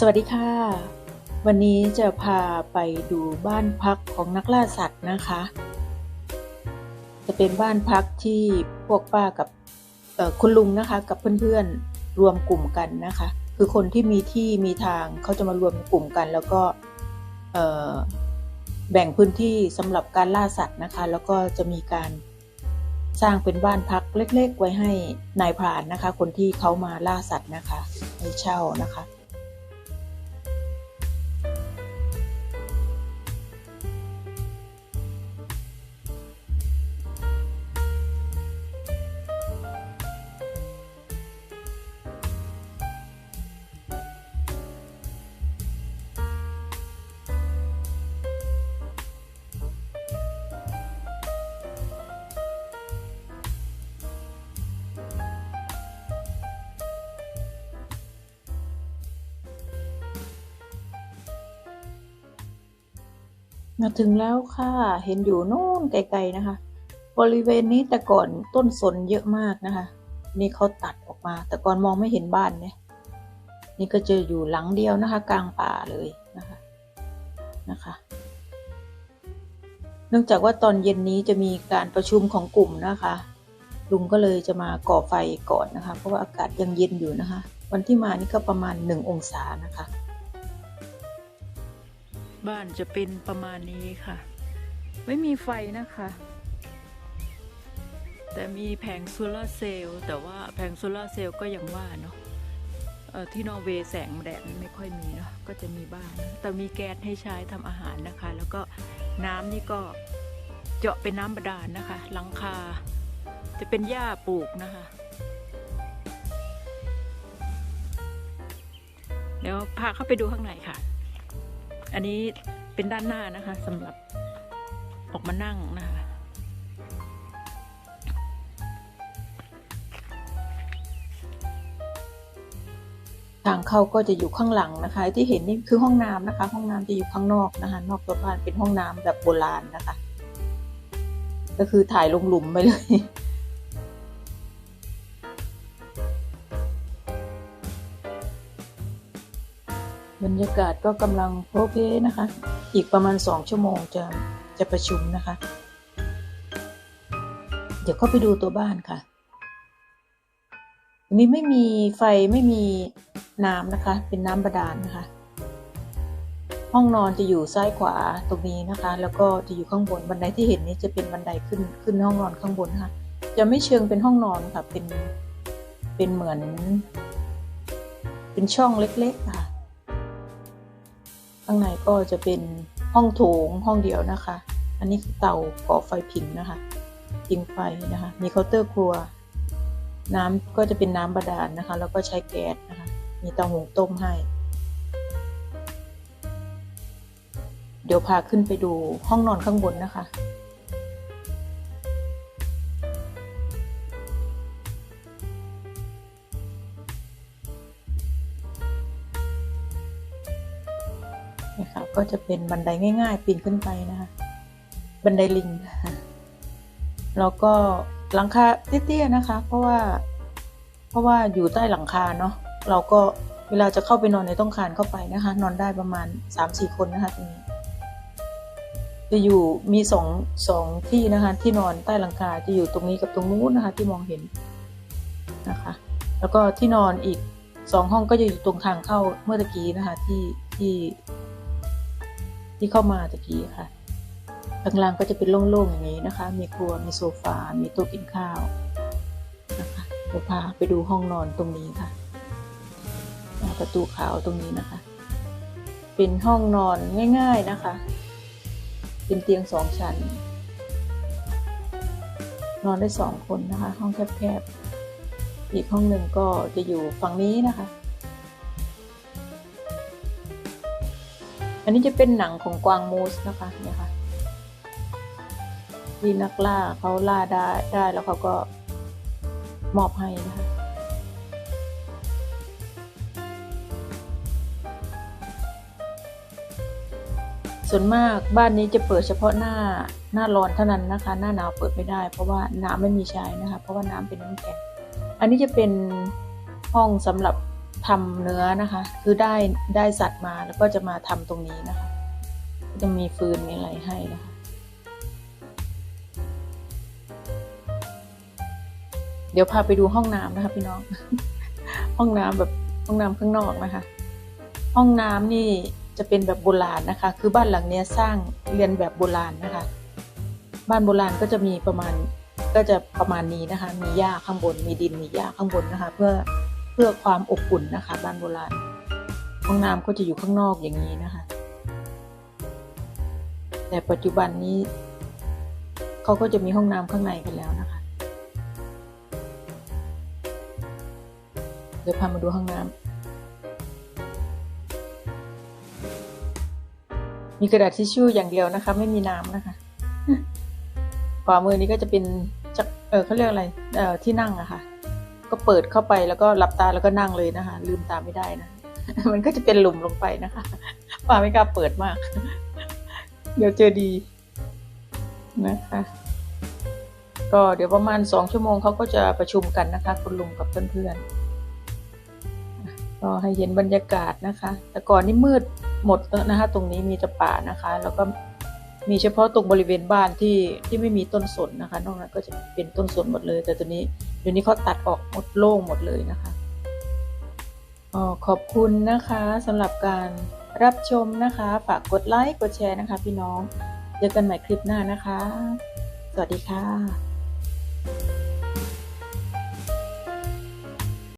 สวัสดีค่ะ วันนี้จะพาไปดูบ้านพักของนักล่าสัตว์นะคะ จะเป็นบ้านพักที่พวกป้ากับคุณลุงนะคะ กับเพื่อนๆรวมกลุ่มกันนะคะ คือคนที่มีที่มีทางเขาจะมารวมกลุ่มกัน แล้วก็แบ่งพื้นที่สำหรับการล่าสัตว์นะคะ แล้วก็จะมีการสร้างเป็นบ้านพักเล็ก ๆ ไว้ให้นายพรานนะคะ คนที่เขามาล่าสัตว์นะคะให้เช่านะคะ มาถึงแล้วค่ะ เห็นอยู่โน่นไกลๆนะคะ บริเวณนี้แต่ก่อนต้นสนเยอะมากนะคะ นี่เขาตัดออกมา แต่ก่อนมองไม่เห็นบ้านเนี่ย นี่ก็จะอยู่หลังเดียวนะคะ กลางป่าเลยนะคะ นะคะ เนื่องจากว่าตอนเย็นนี้จะมีการประชุมของกลุ่มนะคะ ลุงก็เลยจะมาก่อไฟก่อนนะคะ เพราะว่าอากาศยังเย็นอยู่นะคะ วันที่มานี่ก็ประมาณหนึ่งองศานะคะ บ้านจะเป็นประมาณนี้ค่ะ ไม่มีไฟนะคะ แต่มีแผงโซลาเซลล์แต่ว่าแผงโซลาเซลล์ก็ยังว่าเนาะที่นอร์เวย์แสงแดดไม่ค่อยมีเนาะก็จะมีบ้างนะแต่มีแก๊สให้ใช้ทำอาหารนะคะ แล้วก็น้ำนี่ก็เจาะเป็นน้ำบาดาลนะคะ หลังคาจะเป็นหญ้าปลูกนะคะเดี๋ยวพาเข้าไปดูข้างในค่ะ อันนี้เป็นด้านหน้านะคะสำหรับออกมานั่งนะคะ ทางเข้าก็จะอยู่ข้างหลังนะคะ ที่เห็นนี่คือห้องน้ำนะคะ ห้องน้ำจะอยู่ข้างนอกนะคะ นอกตัวบ้านเป็นห้องน้ำแบบโบราณนะคะ ก็คือถ่ายลงหลุมไปเลย บรรยากาศก็กำลังโพเพนะคะ อีกประมาณสองชั่วโมงจะจะประชุมนะคะ เดี๋ยวเข้าไปดูตัวบ้านค่ะอันนี้ไม่มีไฟไม่มีน้ำนะคะ เป็นน้ำบาดาลนะคะ ห้องนอนจะอยู่ซ้ายขวาตรงนี้นะคะ แล้วก็จะอยู่ข้างบนบันไดที่เห็นนี้จะเป็นบันไดขึ้นขึ้นห้องนอนข้างบนนะคะจะไม่เชิงเป็นห้องนอนค่ะเป็นเป็นเหมือน เป็นช่องเล็กๆค่ะ ข้างในก็จะเป็นห้องโถงห้องเดียวนะคะ อันนี้คือเตาก่อไฟผิงนะคะ ผิงไฟนะคะ มีเคาน์เตอร์ครัว น้ำก็จะเป็นน้ำบาดาลนะคะ แล้วก็ใช้แก๊สนะคะ มีเตาหุงต้มให้ เดี๋ยวพาขึ้นไปดูห้องนอนข้างบนนะคะ นะคะก็จะเป็นบันไดง่าย ๆ ปีนขึ้นไปนะคะบันไดลิงนะคะแล้วก็หลังคาเตี้ยๆนะคะ เพราะว่าเพราะว่าอยู่ใต้หลังคาเนาะเราก็เวลาจะเข้าไปนอนในต้องคานเข้าไปนะคะ นอนได้ประมาณสามสี่คนนะคะตรงนี้จะอยู่มีสองสองที่นะคะที่นอนใต้หลังคาจะอยู่ตรงนี้กับตรงนู้นนะคะ ที่มองเห็นนะคะ แล้วก็ที่นอนอีกสองห้องก็จะอยู่ตรงทางเข้าเมื่อตะกี้นะคะที่ที่ ที่เข้ามาตะกี้ค่ะข้างล่างก็จะเป็นโล่งๆอย่างนี้นะคะ มีครัว มีโซฟา มีโต๊ะกินข้าวนะคะเดี๋ยวพาไปดูห้องนอนตรงนี้ค่ะ ประตูขาวตรงนี้นะคะ เป็นห้องนอนง่ายๆนะคะ เป็นเตียงสองชั้น นอนได้สองคนนะคะ ห้องแคบๆ อีกห้องหนึ่งก็จะอยู่ฝั่งนี้นะคะ อันนี้จะเป็นหนังของกวางมูสนะคะเนี่ยค่ะที่นักล่าเขาล่าได้ได้แล้วเขาก็มอบให้นะคะส่วนมากบ้านนี้จะเปิดเฉพาะหน้าหน้าร้อนเท่านั้นนะคะ หน้าหนาวเปิดไม่ได้ เพราะว่าน้ำไม่มีใช้นะคะ เพราะว่าน้ำเป็นน้ำแข็งอันนี้จะเป็นห้องสำหรับ ทำเนื้อนะคะ คือได้ได้สัตว์มาแล้วก็จะมาทำตรงนี้นะคะจะมีฟืนมีอะไรให้นะคะ เดี๋ยวพาไปดูห้องน้ำนะคะพี่น้อง ห้องน้ำแบบห้องน้ำข้างนอกนะคะ ห้องน้ำนี่จะเป็นแบบโบราณนะคะ คือบ้านหลังเนี้ยสร้างเรียนแบบโบราณนะคะ บ้านโบราณก็จะมีประมาณก็จะประมาณนี้นะคะ มีหญ้าข้างบน มีดิน มีหญ้าข้างบนนะคะ เพื่อ พื่อความอบอุ่นนะคะ บ้านโบราณห้องน้ำก็จะอยู่ข้างนอกอย่างนี้นะคะ แต่ปัจจุบันนี้เขาก็จะมีห้องน้ำข้างในกันแล้วนะคะ เดี๋ยวพามาดูห้องน้ำมีกระดาษทิชชู่อย่างเดียวนะคะ ไม่มีน้ำนะคะขวามือนี้ก็จะเป็นจักเออเขาเรียกอะไรเออที่นั่งอะค่ะ ก็เปิดเข้าไปแล้วก็หลับตาแล้วก็นั่งเลยนะคะ ลืมตาไม่ได้นะ มันก็จะเป็นหลุมลงไปนะคะป้าไม่กล้าเปิดมาก เดี๋ยวเจอดีนะคะ ก็เดี๋ยวประมาณสองชั่วโมงเขาก็จะประชุมกันนะคะ คุณลุงกับเพื่อนๆก็ให้เห็นบรรยากาศนะคะ แต่ก่อนนี่มืดหมดนะคะ ตรงนี้มีแต่ป่านะคะ แล้วก็มีเฉพาะตรงบริเวณบ้านที่ที่ไม่มีต้นสนนะคะ นอกนั้นก็จะเป็นต้นสนหมดเลย แต่ตัวนี้ เดี๋ยวนี้เขาตัดออกหมดโล่งหมดเลยนะคะอ๋อขอบคุณนะคะสำหรับการรับชมนะคะ ฝากกดไลค์กดแชร์นะคะ พี่น้อง เจอกันใหม่คลิปหน้านะคะ สวัสดีค่ะ